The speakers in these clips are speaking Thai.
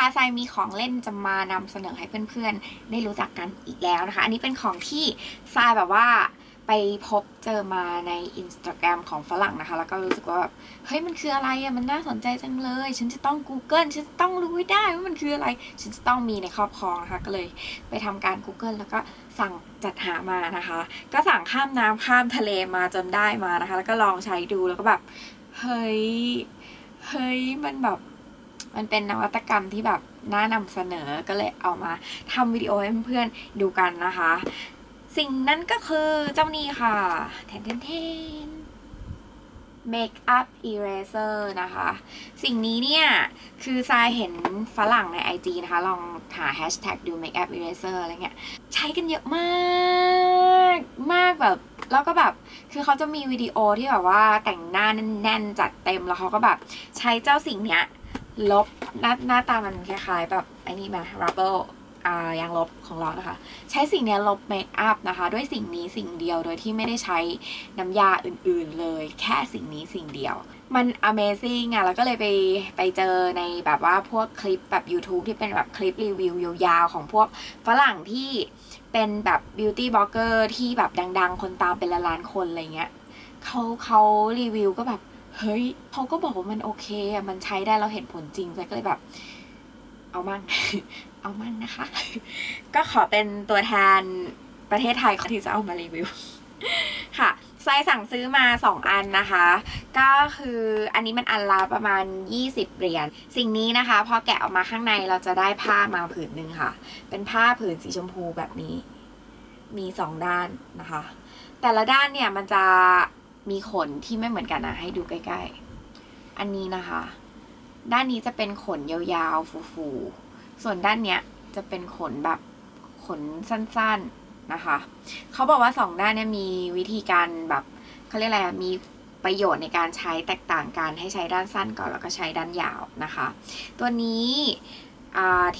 นะคะทรายมีของเล่นจะมานำเสนอให้เพื่อนๆ ได้รู้จักกันอีกแล้วนะคะ อันนี้เป็นของที่ทรายแบบว่าไปพบเจอมาในอินสตาแกรมของฝรั่งนะคะ แล้วก็รู้สึกว่าแบบเฮ้ยมันคืออะไรอะมันน่าสนใจจังเลย ฉันจะต้อง Google ฉันจะต้องรู้ให้ได้ว่ามันคืออะไร ฉันจะต้องมีในครอบครองนะคะ ก็เลยไปทำการ Google แล้วก็สั่งจัดหามานะคะ ก็สั่งข้ามน้ำข้ามทะเลมาจนได้มานะคะ แล้วก็ลองใช้ดูแล้วก็แบบเฮ้ยเฮ้ยมันแบบ มันเป็นนวัตกรรมที่แบบน่านำเสนอก็เลยเอามาทำวิดีโอให้เพื่อนๆดูกันนะคะ สิ่งนั้นก็คือเจ้านี้ค่ะแทนแทนแทน Makeup Eraser นะคะ สิ่งนี้เนี่ย คือทรายเห็นฝรั่งใน IG นะคะ ลองหา hashtag ดู Makeup Eraser อะไรเงี้ย ใช้กันเยอะมาก มากแบบ แล้วก็แบบ คือเขาจะมีวิดีโอที่แบบว่าแต่งหน้าแน่นๆ จัดเต็มแล้วเขาก็แบบ ใช้เจ้าสิ่งเนี้ย ลบหน้าหน้าตามันคล้ายๆแบบไอ้นี่มา rubber อ่ายางลบของเรานะคะ ใช้สิ่งนี้ลบเมคอัพนะคะ ด้วยสิ่งนี้สิ่งเดียวโดยที่ไม่ได้ใช้น้ำยาอื่นๆเลย แค่สิ่งนี้สิ่งเดียว มัน Amazing อะแล้วก็เลยไปไปเจอในแบบว่าพวกคลิปแบบ YouTube ที่เป็นแบบคลิปรีวิวยาวๆ ของพวกฝรั่งที่เป็นแบบ beauty blogger ที่แบบดังๆ คนตามเป็นล้านๆคนอะไรเงี้ยเขาเขารีวิวก็แบบ เฮ้ยเขาก็บอกว่ามันโอเคอะมันใช้ได้เราเห็นผลจริงเลยก็เลยแบบ เอามั่ง เอามั่งนะคะ ก็ขอเป็นตัวแทนประเทศไทยที่จะเอามารีวิว ค่ะไซสั่งซื้อมา 2 อันนะคะ ก็คืออันนี้มันอันละประมาณ 20 เหรียญสิ่งนี้นะคะ พอแกะออกมาข้างในเราจะได้ผ้ามาผืนหนึ่งค่ะ เป็นผ้าผืนสีชมพูแบบนี้ มี 2 ด้านนะคะ แต่ละด้านเนี่ยมันจะ มีขนที่ไม่เหมือนกันนะให้ดูใกล้ๆ อันนี้นะคะ ด้านนี้จะเป็นขนยาวๆ ฟูๆ ส่วนด้านเนี้ยจะเป็นขนแบบขนสั้นๆนะคะ เขาบอกว่าสองด้านเนี่ยมีวิธีการแบบเขาเรียกอะไรมีประโยชน์ในการใช้แตกต่างกันให้ใช้ด้านสั้นก่อนแล้วก็ใช้ด้านยาวนะคะ ตัวนี้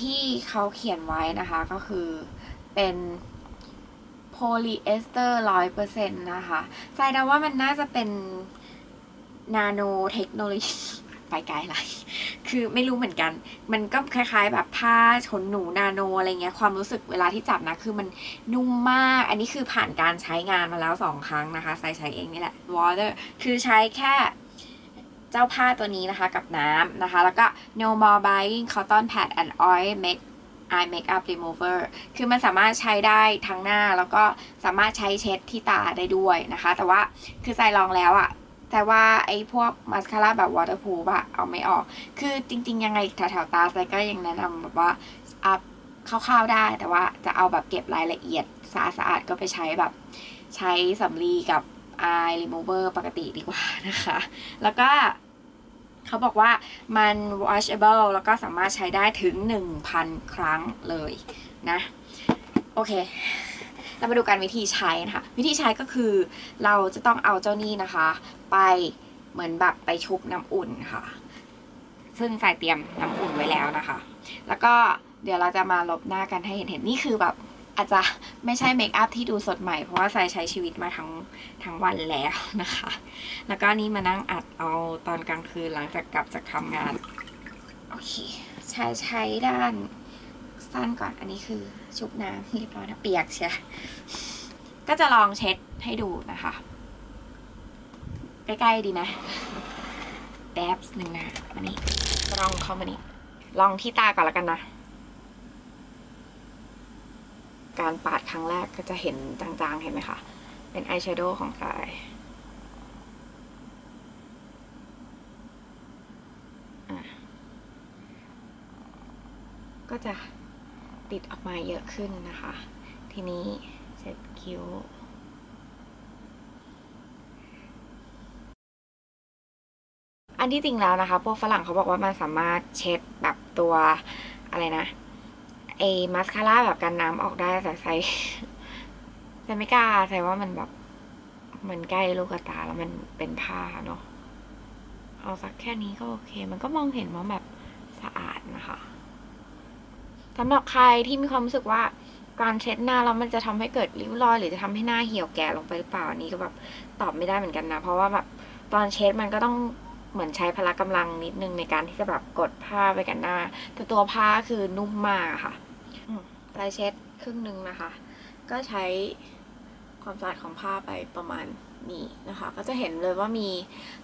ที่เขาเขียนไว้นะคะก็คือเป็น ลีเอสเตอร์ร้อยเปอร์เซ็นต์นะคะใส่ดาว่ามันน่าจะเป็นนาโนเทคโนโลยีไปไกลไรคือไม่รู้เหมือนกัน มันก็คล้ายๆ แบบผ้าขนหนูนาโนอะไรเงี้ย ความรู้สึกเวลาที่จับนะ คือมันนุ่มมาก อันนี้คือผ่านการใช้งานมาแล้วสองครั้งนะคะใส่ใช้เองนี่แหละ water คือใช้แค่เจ้าผ้าตัวนี้นะคะกับน้ำนะคะ แล้วก็ no more buying cotton pad and oil make eye makeup remover คือมันสามารถใช้ได้ทั้งหน้าแล้วก็สามารถใช้เช็ดที่ตาได้ด้วยนะคะ แต่ว่าคือใส่ลองแล้วอะแต่ว่าไอ้พวกมาสคาร่าแบบวอเตอร์พูฟอะเอาไม่ออก คือจริง ๆ ยังไงแถวๆตาไซก็ยังแนะนำแบบว่าอัพคร่าวๆได้แต่ว่าจะเอาแบบเก็บรายละเอียดสะอาดๆก็ไปใช้แบบใช้สำลีกับ eye remover ปกติดีกว่านะคะ แล้วก็ เขาบอกว่ามัน washable แล้วก็สามารถใช้ได้ถึง 1,000 ครั้งเลยนะ โอเค เรามาดูการวิธีใช้นะคะ วิธีใช้ก็คือเราจะต้องเอาเจ้านี่นะคะ ไปเหมือนแบบไปชุบน้ำอุ่นค่ะ ซึ่งใส่เตรียมน้ำอุ่นไว้แล้วนะคะ แล้วก็เดี๋ยวเราจะมาลบหน้ากันให้เห็นเห็นนี่คือแบบ อาจจะไม่ใช่เมคอัพที่ดูสดใหม่ เพราะว่าใส่ใช้ชีวิตมาทั้งทั้งวันแล้วนะคะ แล้วก็นี่มานั่งอัดเอาตอนกลางคืนหลังจากกลับจากทำงาน โอเค ใช้ใช้ด้านสั้นก่อนอันนี้คือชุบน้ำเรียบร้อยนะเปียกเชียก็จะลองเช็ดให้ดูนะคะ ใกล้ๆดีไหมแดบส์หนึ่งนะมานี่ลองเข้ามานี่ลองที่ตาก่อนแล้วกันนะ การปาดครั้งแรกก็จะเห็นจางๆ เห็นไหมคะ เป็นอายแชโดว์ของสายก็จะติดออกมาเยอะขึ้นนะคะ ทีนี้เช็ดคิ้วอันที่จริงแล้วนะคะ พวกฝรั่งเขาบอกว่ามันสามารถเช็ดแบบตัวอะไรนะ เอมาสคาร่าแบบกันน้ำออกได้แต่ใส่ใส่ไม่กล้าใส่ว่ามันแบบ มันใกล้ลูกตาแล้วมันเป็นผ้าเนาะเอาสักแค่นี้ก็โอเค มันก็มองเห็นว่าแบบสะอาดนะคะสำหรับใครที่มีความรู้สึกว่าการเช็ดหน้าแล้วมันจะทำให้เกิดริ้วรอย หรือจะทำให้หน้าเหี่ยวแก่ลงไปหรือเปล่าอันนี้ก็แบบตอบไม่ได้เหมือนกันนะ เพราะว่าแบบตอนเช็ดมันก็ต้องเหมือนใช้พละกำลังนิดนึงในการที่จะแบบกดผ้าไปกันหน้า แต่ตัวผ้าคือนุ่มมากค่ะ ลายเช็ดครึ่งหนึ่งนะคะ ก็ใช้ความสะอาดของผ้าไปประมาณนี้นะคะ ก็จะเห็นเลยว่ามี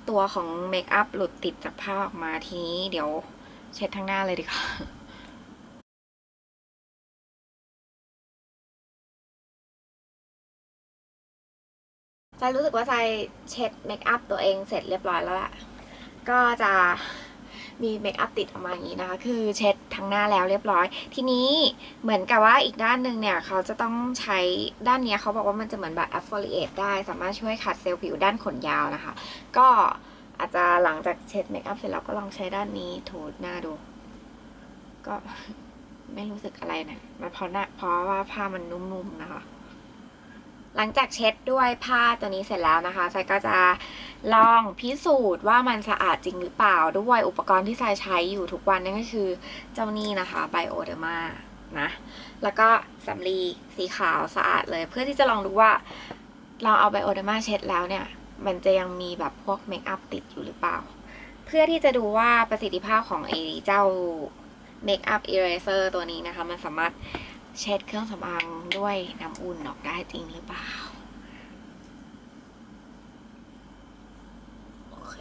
ตัวของเมคอัพหลุดติดจากผ้าออกมาทีนี้เดี๋ยวเช็ดทั้งหน้าเลยดีกว่าใจรู้สึกว่าใจเช็ดเมคอัพตัวเองเสร็จเรียบร้อยแล้วแหละก็จะ มีเมคอัพติดออกมาอย่างนี้นะคะ คือเช็ดทั้งหน้าแล้วเรียบร้อย ทีนี้เหมือนกับว่าอีกด้านหนึ่งเนี่ยเขาจะต้องใช้ด้านนี้เขาบอกว่ามันจะเหมือนแบบ affiliate ได้ สามารถช่วยขัดเซลล์ผิวด้านขนยาวนะคะ ก็อาจจะหลังจากเช็ดเมคอัพเสร็จแล้วก็ลองใช้ด้านนี้ถูหน้าดู ก็ไม่รู้สึกอะไรนะมันเพราะนะเพราะว่าผ้ามันนุ่มๆนะคะ หลังจากเช็ดด้วยผ้าตัวนี้เสร็จแล้วนะคะไซก็จะลองพิสูจน์ว่ามันสะอาดจริงหรือเปล่าด้วยอุปกรณ์ที่ไซใช้อยู่ทุกวันนั่นก็คือเจ้านี่นะคะไบโอเดอร์มานะแล้วก็สำลีสีขาวสะอาดเลย เพื่อที่จะลองดูว่าเราเอาไบโอเดอร์มาเช็ดแล้วเนี่ย มันจะยังมีแบบพวกเมคอัพติดอยู่หรือเปล่า เพื่อที่จะดูว่าประสิทธิภาพของไอ้เจ้าเมคอัพอิเรเซอร์ตัวนี้นะคะ มันสามารถ เช็ดเครื่องสำอางด้วยน้ำอุ่นออกได้จริงหรือเปล่า โอเค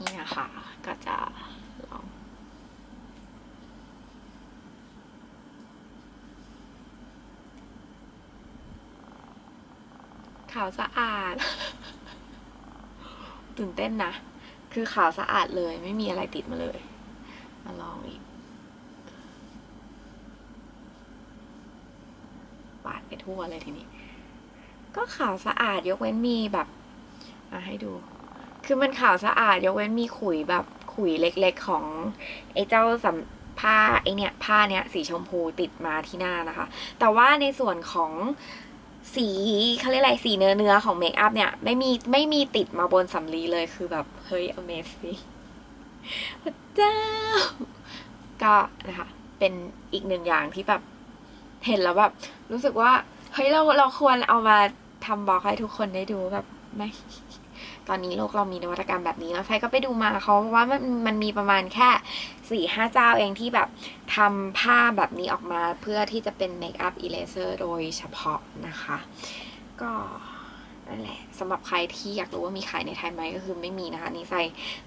นี่นะคะ ก็จะลอง ขาวสะอาด ตื่นเต้นนะ คือขาวสะอาดเลยไม่มีอะไรติดมาเลย มาลองอีกปาด ไปทั่วเลยทีนี้ ก็ขาวสะอาดยกเว้นมีแบบอะให้ดู คือมันขาวสะอาดยกเว้นมีขุยแบบขุยเล็กๆของไอ้เจ้าสัมผ้าไอเนี่ยผ้าเนี้ยสีชมพูติดมาที่หน้านะคะ แต่ว่าในส่วนของสีเขาเรียกอะไรสีเนื้อเนื้อของเมคอัพเนี่ยไม่มีไม่มีติดมาบนสำลีเลยคือแบบเฮ้ย amazing พระเจ้า ก็นะคะ เป็นอีกหนึ่งอย่างที่แบบ เห็นแล้วแบบรู้สึกว่าเฮ้ยเราเราควรเอามาทำบล็อกให้ทุกคนได้ดูแบบไม่ตอนนี้โลกเรามีนวัตกรรมแบบนี้แล้วไฟก็ไปดูมาเขาว่ามันมันมีประมาณแค่สี่ห้าเจ้าเองที่แบบทำผ้าแบบนี้ออกมาเพื่อที่จะเป็นเมคอัพอีเลเซอร์โดยเฉพาะนะคะ ก็ นั่นแหละสำหรับใครที่อยากรู้ว่ามีขายในไทยไหมก็คือไม่มีนะคะนี่ใส่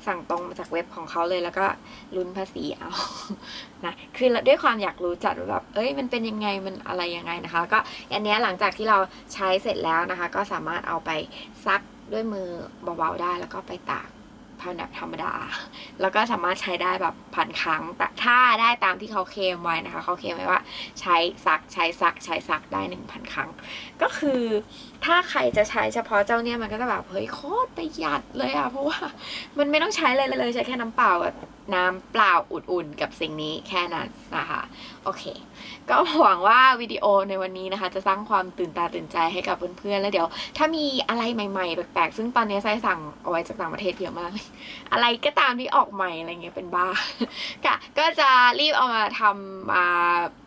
สั่งตรงมาจากเว็บของเขาเลยแล้วก็ลุ้นภาษีเอานะคือด้วยความอยากรู้จัดแบบเอ้ยมันเป็นยังไงมันอะไรยังไงนะคะแล้วก็อันนี้หลังจากที่เราใช้เสร็จแล้วนะคะ ก็สามารถเอาไปซักด้วยมือเบาๆได้แล้วก็ไปตาก ผ้าแบบธรรมดา แล้วก็สามารถใช้ได้แบบพันครั้งแต่ถ้าได้ตามที่เขาเคลมไว้นะคะ เขาเคลมไว้ว่าใช้ซักใช้ซักใช้ซักได้หนึ่งพันครั้ง ก็คือถ้าใครจะใช้เฉพาะเจ้าเนี่ยมันก็จะแบบเฮ้ยโคตรประหยัดเลยอะเพราะว่ามันไม่ต้องใช้เลยเลยใช้แค่น้ำเปล่ากับ น้ำเปล่าอุ่นๆ กับสิ่งนี้แค่นั้นนะคะโอเค ก็หวังว่าวิดีโอในวันนี้นะคะ จะสร้างความตื่นตาตื่นใจให้กับเพื่อนๆ แล้วเดี๋ยว ถ้ามีอะไรใหม่ๆ แปลกๆ ซึ่งตอนนี้ไซสั่งเอาไว้จากต่างประเทศเยอะมาก อะไรก็ตามที่ออกใหม่อะไรเงี้ยเป็นบ้าค่ะก็จะรีบเอามาทำมา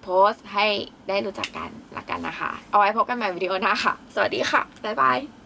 โพสต์ให้ได้รู้จักกันละกันนะคะ เอาไว้พบกันใหม่วิดีโอหน้าค่ะ สวัสดีค่ะ บ๊ายบาย